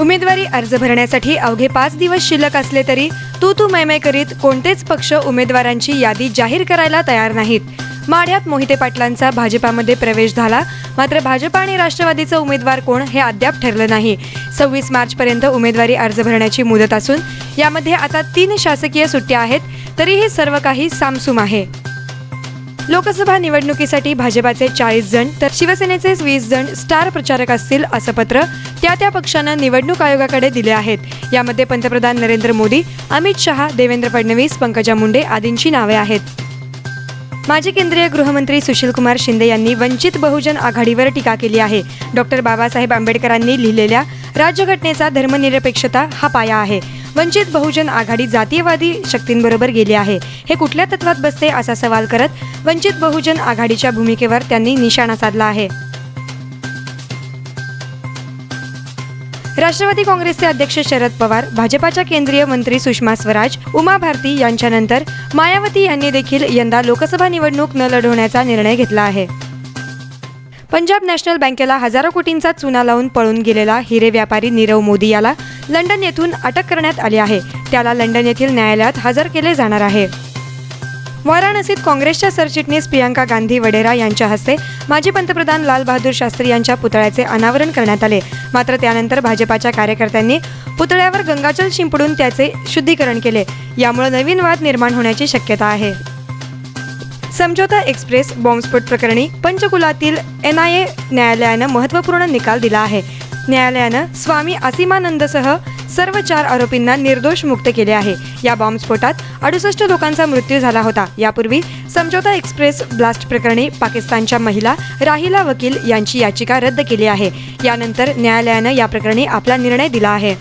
उमेदवारी अर्ज भरण्यासाठी अवघे पाच दिवस शिल्लक असले तरी तू तू मैमै करीत कोणतेच पक्ष उमेदवारांची यादी जाहीर करायला तयार नाहीत. माढ्यात मोहिते पाटलांचा भाजपामध्ये प्रवेश झाला. मात्र भाजप आणि राष्ट्रवादीचं उमेदवार कोण हे अद्याप ठरलं नाही. सव्वीस मार्चपर्यंत उमेदवारी अर्ज भरण्याची मुदत असून यामध्ये आता तीन शासकीय सुट्ट्या आहेत. तरीही सर्व काही सामसूम आहे. लोकसभा निवडणुकीसाठी भाजपाचे चाळीस जण तर शिवसेनेचे वीस जण स्टार प्रचारक असतील असं पत्र त्या त्या पक्षानं निवडणूक आयोगाकडे दिले आहेत. यामध्ये पंतप्रधान नरेंद्र मोदी अमित शहा देवेंद्र फडणवीस पंकजा मुंडे आदींची नावे आहेत. माजी केंद्रीय गृहमंत्री सुशीलकुमार शिंदे यांनी वंचित बहुजन आघाडीवर टीका केली आहे. डॉक्टर बाबासाहेब आंबेडकरांनी लिहिलेल्या राज्यघटनेचा धर्मनिरपेक्षता हा पाया आहे. वंचित बहुजन आघाडी जातीयवादी शक्तींबरोबर गेली आहे. हे कुठल्या तत्वात बसते असा सवाल करत वंचित बहुजन आघाडीच्या भूमिकेवर त्यांनी निशाणा साधला आहे. राष्ट्रवादी काँग्रेसचे अध्यक्ष शरद पवार भाजपाच्या केंद्रीय मंत्री सुषमा स्वराज उमा भारती यांच्यानंतर मायावती यांनी देखील यंदा लोकसभा निवडणूक न लढवण्याचा निर्णय घेतला आहे. पंजाब नॅशनल बँकेला हजारो कोटींचा चुना लावून पळून गेलेला हिरे व्यापारी नीरव मोदी याला लंडन येथून अटक करण्यात आली आहे. त्याला लंडन येथील न्यायालयात हजर केले जाणार आहे. वाराणसीत काँग्रेसच्या सरचिटणीस प्रियांका गांधी वडेरा यांच्या हस्ते माजी पंतप्रधान लालबहादूर शास्त्री यांच्या पुतळ्याचे अनावरण करण्यात आले. मात्र त्यानंतर भाजपाच्या कार्यकर्त्यांनी पुतळ्यावर गंगाजल शिंपडून त्याचे शुद्धीकरण केले. यामुळे नवीन वाद निर्माण होण्याची शक्यता आहे. समझोता एक्सप्रेस बॉम्बस्फोट प्रकरणी पंचकुलातील एन आय ए न्यायालयानं महत्त्वपूर्ण निकाल दिला आहे. न्यायालयानं स्वामी असीमानंदसह सर्व चार आरोपींना निर्दोष मुक्त केले आहे. या बॉम्बस्फोटात अडुसष्ट लोकांचा मृत्यू झाला होता. यापूर्वी समझोता एक्सप्रेस ब्लास्ट प्रकरणी पाकिस्तानच्या महिला राहिला वकील यांची याचिका रद्द केली आहे. यानंतर न्यायालयानं या प्रकरणी आपला निर्णय दिला आहे.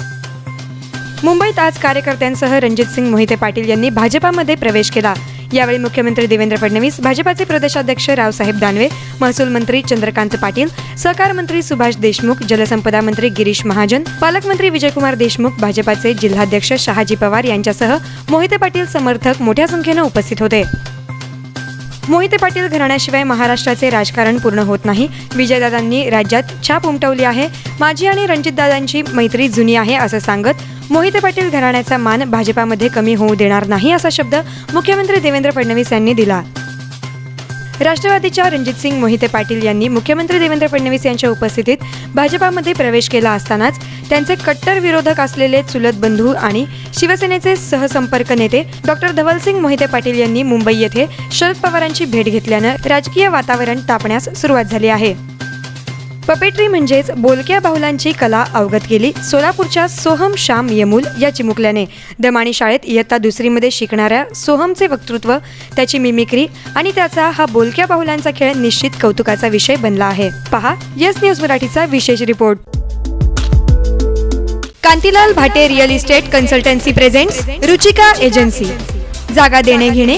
मुंबईत आज कार्यकर्त्यांसह रणजितसिंग मोहिते पाटील यांनी भाजपामध्ये प्रवेश केला. यावेळी मुख्यमंत्री देवेंद्र फडणवीस भाजपाचे प्रदेशाध्यक्ष रावसाहेब दानवे महसूल मंत्री चंद्रकांत पाटील सहकार मंत्री सुभाष देशमुख जलसंपदा मंत्री गिरीश महाजन पालकमंत्री विजयकुमार देशमुख भाजपाचे जिल्हाध्यक्ष शहाजी पवार यांच्यासह मोहिते पाटील समर्थक मोठ्या संख्येनं उपस्थित होते. मोहिते पाटील घराण्याशिवाय महाराष्ट्राचे राजकारण पूर्ण होत नाही. विजयदादांनी राज्यात छाप उमटवली आहे. माझी आणि रणजितदादांची मैत्री जुनी आहे असं सांगत मोहिते पाटील घराण्याचा मान भाजपामध्ये कमी होऊ देणार नाही असा शब्द मुख्यमंत्री देवेंद्र फडणवीस यांनी दिला. राष्ट्रवादीच्या रणजितसिंग मोहिते पाटील यांनी मुख्यमंत्री देवेंद्र फडणवीस यांच्या उपस्थितीत भाजपामध्ये प्रवेश केला असतानाच त्यांचे कट्टर विरोधक असलेले चुलत बंधू आणि शिवसेनेचे सहसंपर्क नेते डॉक्टर धवलसिंग मोहिते पाटील यांनी मुंबई येथे शरद पवारांची भेट घेतल्यानं राजकीय वातावरण तापण्यास सुरुवात झाली आहे. पपेट्री म्हणजेच बोलक्या बाहुलांची कला अवगत केली. सोलापूरच्या सोहम श्याम यमूल या चिमुकल्याने दमाणी शाळेत इयत्ता दुसरीमध्ये शिकणाऱ्या सोहमचे वक्तृत्व त्याची मिमिक्री आणि त्याचा हा बोलक्या बाहुलांचा खेळ निश्चित कौतुकाचा विषय बनला आहे. पहा यस न्यूज मराठीचा विशेष report. Kantilal Bhate real estate consultancy presents Ruchika agency. जागा देणे घेणे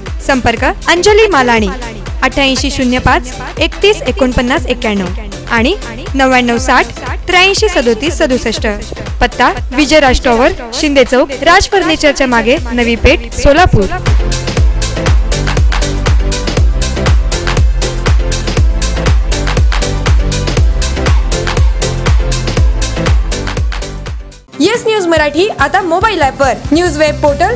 संपर्क अंजली मालाणी अठ्ठ्याऐंशी शून्य पाच एकतीस एकोणपन्नास एक्क्याण्णव आणि नव्याण्णव साठ त्र्याऐंशी सदोतीस सदुसष्ट. पत्ता विजयराज टॉवर शिंदे चौक राज फर्निचरच्या मागे नवी पेठ सोलापूर. येस न्यूज मराठी आता मोबाईल ॲपवर न्यूज वेब पोर्टल